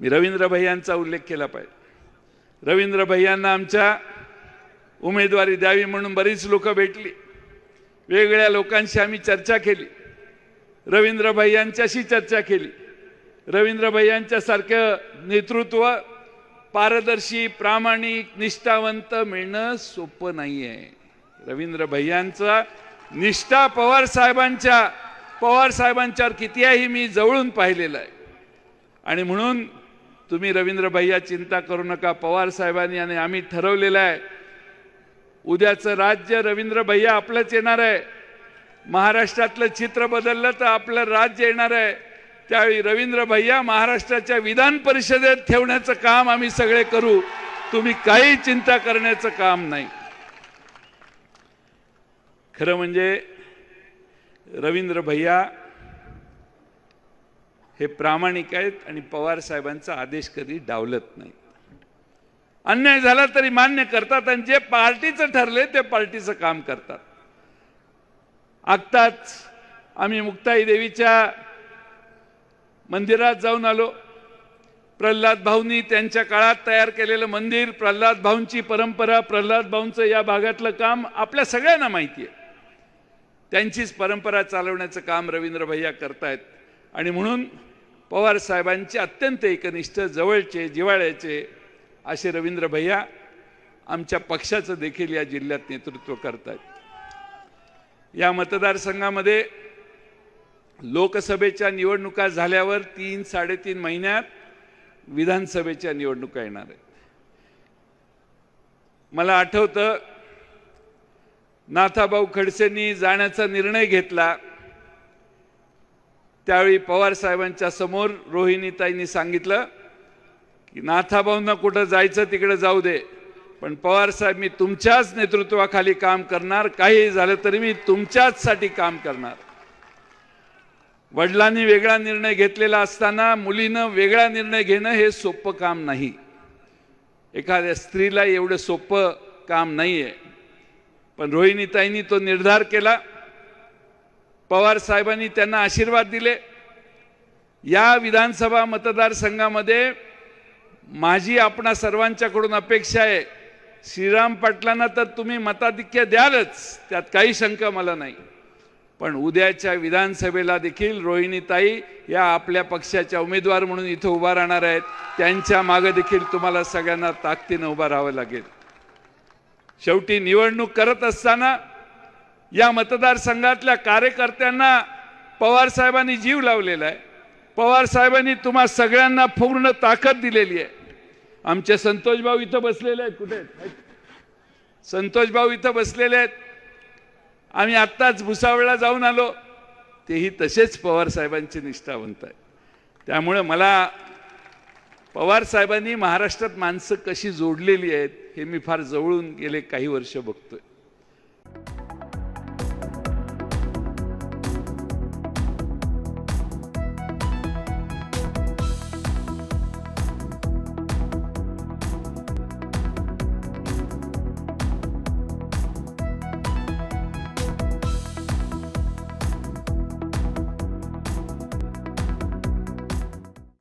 मी रवींद्र भैयांचा उल्लेख केला पाहिजे. रवींद्र भैयांना आमच्या उमेदवारी द्यावी म्हणून बरीच लोक भेटली. वेगवेगळ्या लोकांशी आम्ही चर्चा केली. रवींद्र भैयांच्याशी चर्चा केली. रवींद्र भैयांच्यासारखं नेतृत्व पारदर्शी प्रामाणिक निष्ठावंत मिळणं सोपं नाही आहे रवींद्र भैयांचा निष्ठा पवार साहेबांच्या पवार साहेबांच्यावर किती आहे मी जवळून पाहिलेलं आहे. आणि म्हणून तुम्ही रवींद्र भैया चिंता करू नका पवार साहेबांनी आणि आम्ही ठरवलेलं आहे. उद्याचं राज्य रवींद्र भैया आपलंच येणार आहे. महाराष्ट्रातलं चित्र बदललं तर आपलं राज्य येणार आहे. त्यावेळी रवींद्र भैया महाराष्ट्राच्या विधान परिषदेत ठेवण्याचं काम आम्ही सगळे करू. तुम्ही काही चिंता करण्याचं काम नाही. खरं म्हणजे रवींद्र भैया हे प्रामाणिक आहेत आणि पवार साहेबांचा आदेश कधी डावलत नाही. अन्याय झाला तरी मान्य करतात आणि जे पार्टीचं ठरले ते पार्टीचं काम करतात. आत्ताच आम्ही मुक्ताई देवीच्या मंदिरात जाऊन आलो. प्रल्हाद भाऊंनी त्यांच्या काळात तयार केलेलं मंदिर प्रल्हाद भाऊंची परंपरा प्रल्हाद भाऊंचं या भागातलं काम आपल्या सगळ्यांना माहिती आहे. त्यांचीच परंपरा चालवण्याचं काम रवींद्र भैया करतायत. आणि म्हणून पवार साहेबांचे अत्यंत एकनिष्ठ जवळचे जिवाळ्याचे असे रवींद्र भैया आमच्या पक्षाचं देखील या जिल्ह्यात नेतृत्व करतात या मतदारसंघामध्ये लोकसभेच्या निवडणुका झाल्यावर तीन साडेतीन महिन्यात विधानसभेच्या निवडणुका येणार आहेत. मला आठवतं नाथाभाऊ खडसेंनी जाण्याचा निर्णय घेतला. त्यावेळी पवार साहेबांच्या समोर रोहिणीताईंनी सांगितलं की नाथाभाऊंना कुठं जायचं तिकडे जाऊ दे पण पवार साहेब मी तुमच्याच नेतृत्वाखाली काम करणार काही झालं तरी मी तुमच्याच साठी काम करणार. वडिलांनी वेगळा निर्णय घेतलेला असताना मुलीनं वेगळा निर्णय घेणं हे सोपं काम नाही. एखाद्या स्त्रीला एवढं सोपं काम नाही आहे पण रोहिणीताईंनी तो निर्धार केला पवार साहेबांनी त्यांना आशीर्वाद दिले. या विधानसभा मतदारसंघामध्ये माझी आपणा सर्वांच्याकडून अपेक्षा आहे श्रीराम पाटलांना तर तुम्ही मताधिक्य द्यालच त्यात काही शंका मला नाही. पण उद्याच्या विधानसभेला देखील रोहिणीताई या आपल्या पक्षाच्या उमेदवार म्हणून इथं उभा राहणार आहेत. त्यांच्या मागे देखील तुम्हाला सगळ्यांना ताकदीनं उभं राहावं लागेल. शेवटी निवडणूक करत असताना या मतदारसंघातल्या कार्यकर्त्यांना पवार साहेबांनी जीव लावलेला आहे. पवार साहेबांनी तुम्हा सगळ्यांना पूर्ण ताकद दिलेली आहे. आमचे संतोष भाऊ इथं बसलेले आहेत. कुठे आहेत? संतोष भाऊ इथं बसलेले आहेत. आम्ही आत्ताच भुसावळला जाऊन आलो. तेही तसेच पवार साहेबांचे निष्ठावंत आहे त्यामुळे मला पवार साहेबांनी महाराष्ट्रात माणसं कशी जोडलेली आहेत हे मी फार जवळून गेले काही वर्ष बघतोय.